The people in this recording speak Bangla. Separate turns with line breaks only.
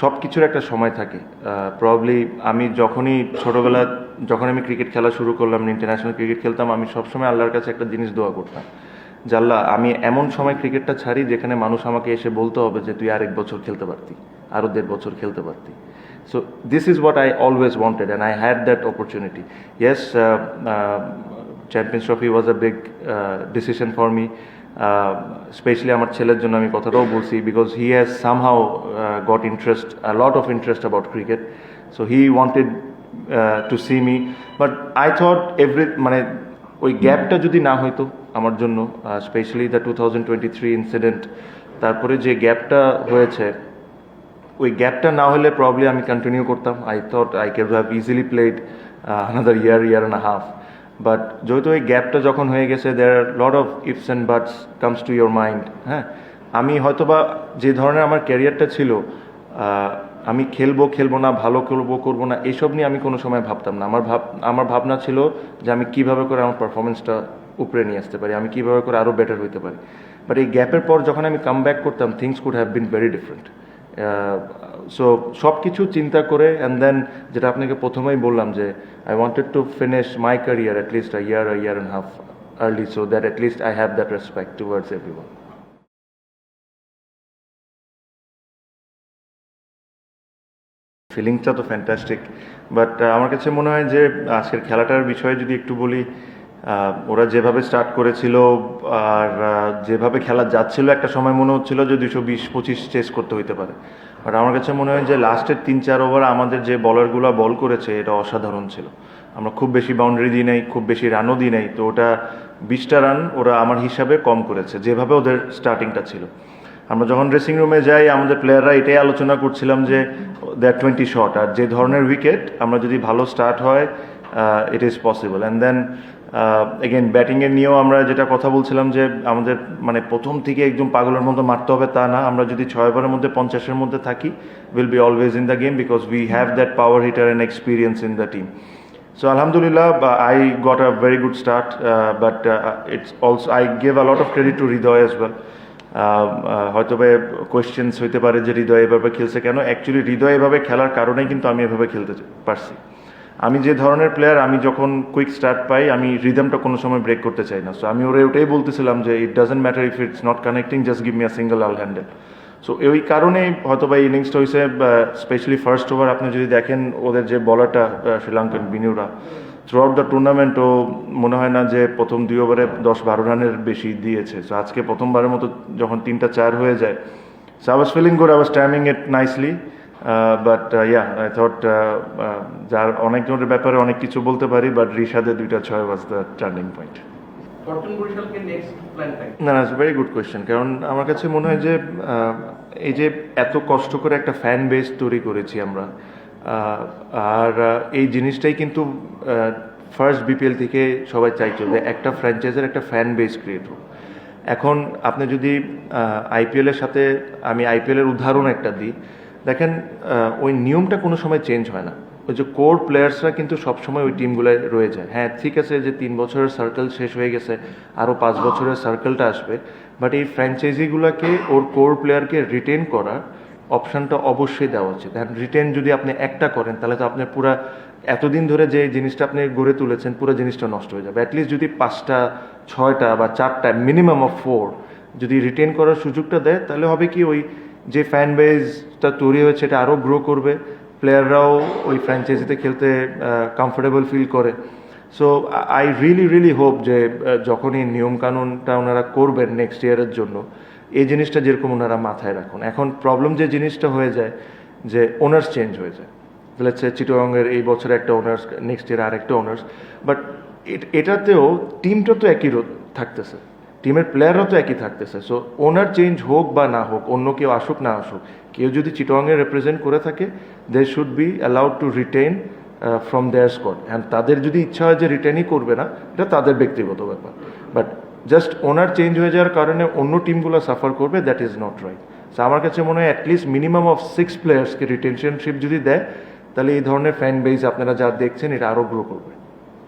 সব কিছুর একটা সময় থাকে। প্রবলি আমি যখনই ছোটোবেলা, যখন আমি ক্রিকেট খেলা শুরু করলাম ইন্টারন্যাশনাল ক্রিকেট খেলতাম, আমি সবসময় আল্লাহর কাছে একটা জিনিস দোয়া করতাম। আল্লাহ, আমি এমন সময় ক্রিকেটটা ছাড়ি যেখানে মানুষ আমাকে এসে বলতে হবে যে, তুই আরেক বছর খেলতে পারতি আরও দেড় বছর খেলতে পারতি। So this is what I always wanted and I had that opportunity yes Champions Trophy was a big decision for me specially আমার ছেলের জন্য আমি কথাটাও বলছি because he has somehow got interest lot of interest about cricket so he wanted to see me but I thought every মানে ওই গ্যাপটা যদি না হইতো আমার জন্য specially the two thousand twenty three incident তারপরে যে গ্যাপটা হয়েছে, ওই গ্যাপটা না হলে প্রবলি আমি কন্টিনিউ করতাম। I thought I can have easily played another year year and half but যেহেতু ওই গ্যাপটা যখন হয়ে গেছে there are lot of ifs and buts comes to your mind হ্যাঁ? আমি হয়তোবা যে ধরনের আমার ক্যারিয়ারটা ছিল আমি খেলব খেলব না, ভালো খেলব করব না এইসব নিয়ে আমি কোনো সময় ভাবতাম না। আমার ভাব, আমার ভাবনা ছিল যে আমি কীভাবে করে আমার পারফরমেন্সটা উপরে নিয়ে আসতে পারি, আমি কীভাবে করে আরও বেটার হইতে পারি। বাট এই গ্যাপের পর যখন আমি কাম ব্যাক করতাম things could have been very different so সব কিছু চিন্তা করে অ্যান্ড দেন যেটা আপনাকে প্রথমেই বললাম যে I wanted to finish my career at least a year year and half early so that at least I have that respect towards every ফিলিংসটা তো ফ্যান্টাস্টিক বাট আমার কাছে মনে হয় যে, আজকের খেলাটার বিষয়ে যদি একটু বলি ওরা যেভাবে স্টার্ট করেছিল, আর যেভাবে খেলা যাচ্ছিল, একটা সময় মনে হচ্ছিল যে দুশো বিশ পঁচিশ চেস করতে হইতে পারে। বাট আমার কাছে মনে হয় যে লাস্টের তিন, চার ওভার আমাদের যে বলারগুলো বল করেছে, এটা অসাধারণ ছিল। আমরা খুব বেশি বাউন্ডারি দিই নাই, খুব বেশি রানও দিই নাই, তো ওটা বিশটা রান ওরা আমার হিসাবে কম করেছে, যেভাবে ওদের স্টার্টিংটা ছিল। আমরা যখন ড্রেসিং রুমে যাই, আমাদের প্লেয়াররা এটাই আলোচনা করছিলাম যে দ্যাট টোয়েন্টি শট আর যে ধরনের উইকেট আমরা যদি ভালো স্টার্ট হয় it is possible and then again ব্যাটিংয়ের নিয়েও আমরা যেটা কথা বলছিলাম যে আমাদের মানে প্রথম থেকে একদম পাগলের মতো মারতে হবে তা না। আমরা যদি ছয় ওভারের মধ্যে পঞ্চাশের মধ্যে থাকি will be always in the game because we have that power hitter and experience in the team I got a very good start, uh, but uh, it's also I give a lot of credit to Hridoy as well. হয়তো বা কোয়েশ্চেন্স হইতে পারে যে হৃদয় এভাবে খেলছে কেন? অ্যাকচুয়ালি হৃদয় এভাবে খেলার কারণেই কিন্তু আমি এভাবে খেলতে পারছি। আমি যে ধরনের প্লেয়ার আমি যখন কুইক স্টার্ট পাই, আমি রিদমটা কোনো সময় ব্রেক করতে চাই না। সো আমি ওরা ওটাই বলতেছিলাম যে it doesn't matter if it's not connecting just give me a single all handle so ওই কারণেই হয়তো বা ইনিংসটা হয়েছে স্পেশালি ফার্স্ট ওভার আপনি যদি দেখেন ওদের যে বলারটা Sri Lankan Binura throughout the tournament ও মনে হয় না যে প্রথম দুই ওভারে দশ বারো রানের বেশি দিয়েছে। সো আজকে প্রথমবারের মতো যখন তিনটা চার হয়ে যায় so I was feeling good I was timing it nicely but yeah I thought যার অনেকজনের ব্যাপারে অনেক কিছু বলতে পারি বাট রিশাদের দুইটা ছয় ওয়াজ দ্য টার্নিং পয়েন্ট না না ভেরি গুড কোয়েশ্চেন কারণ আমার কাছে মনে হয় যে এই যে এত কষ্ট করে একটা ফ্যান বেস তৈরি করেছি আমরা আর এই জিনিসটাই কিন্তু ফার্স্ট বিপিএল থেকে সবাই চাইছিল যে একটা ফ্র্যাঞ্চাইজের একটা ফ্যান বেস ক্রিয়েট হোক। এখন আপনি যদি আইপিএলের সাথে আমি আইপিএলের উদাহরণ একটা দিই দেখেন ওই নিয়মটা কোনো সময় চেঞ্জ হয় না। ওই যে কোর প্লেয়ার্সরা কিন্তু সবসময় ওই টিমগুলোয় রয়ে যায়। হ্যাঁ ঠিক আছে যে তিন বছরের সার্কেল শেষ হয়ে গেছে আরও পাঁচ বছরের সার্কেলটা আসবে বাট এই ফ্র্যাঞ্চাইজিগুলোকে ওর কোর প্লেয়ারকে রিটেন করার অপশানটা অবশ্যই দেওয়া উচিত। অ্যান্ড রিটেন যদি আপনি একটা করেন, তাহলে তো আপনি পুরা এতদিন ধরে যে জিনিসটা আপনি গড়ে তুলেছেন, পুরো জিনিসটা নষ্ট হয়ে যাবে। অ্যাটলিস্ট যদি পাঁচটা, ছয়টা বা চারটা মিনিমাম অফ ফোর যদি রিটেন করার সুযোগটা দেয়, তাহলে হবে কি ওই যে ফ্যান বেসটা তৈরি হয়েছে, এটা আরও গ্রো করবে। প্লেয়াররাও ওই ফ্র্যাঞ্চাইজিতে খেলতে কমফোর্টেবল ফিল করে। So I really really hope যে যখনই নিয়মকানুনটা ওনারা করবেন নেক্সট ইয়ারের জন্য, এই জিনিসটা যেরকম ওনারা মাথায় রাখুন। এখন প্রবলেম যে জিনিসটা হয়ে যায়, যে ওনার্স চেঞ্জ হয়ে যায়। সে চিটোগাংয়ের এই বছরে একটা ওনার্স নেক্সট ইয়ার আর একটা ওনার্স বাট এটাতেও টিমটা তো একই থাকতেছে। টিমের প্লেয়াররা তো একই থাকতেছে। সো ওনার চেঞ্জ হোক বা না হোক, অন্য কেউ আসুক, না আসুক, কেউ যদি চিটোয়াংয়ে রিপ্রেজেন্ট করে থাকে they should be allowed to retain from their squad and তাদের যদি ইচ্ছা হয় যে রিটেনই করবে না, এটা তাদের ব্যক্তিগত ব্যাপার। বাট জাস্ট ওনার চেঞ্জ হয়ে যাওয়ার কারণে অন্য টিমগুলো সাফার করবে that is not right so আমার কাছে মনে হয় at least minimum of six প্লেয়ার্সকে রিটেনশনশিপ যদি দেয়, তাহলে এই ধরনের ফ্যান বেস আপনারা যা দেখছেন, এটা আরও গ্রো করবে।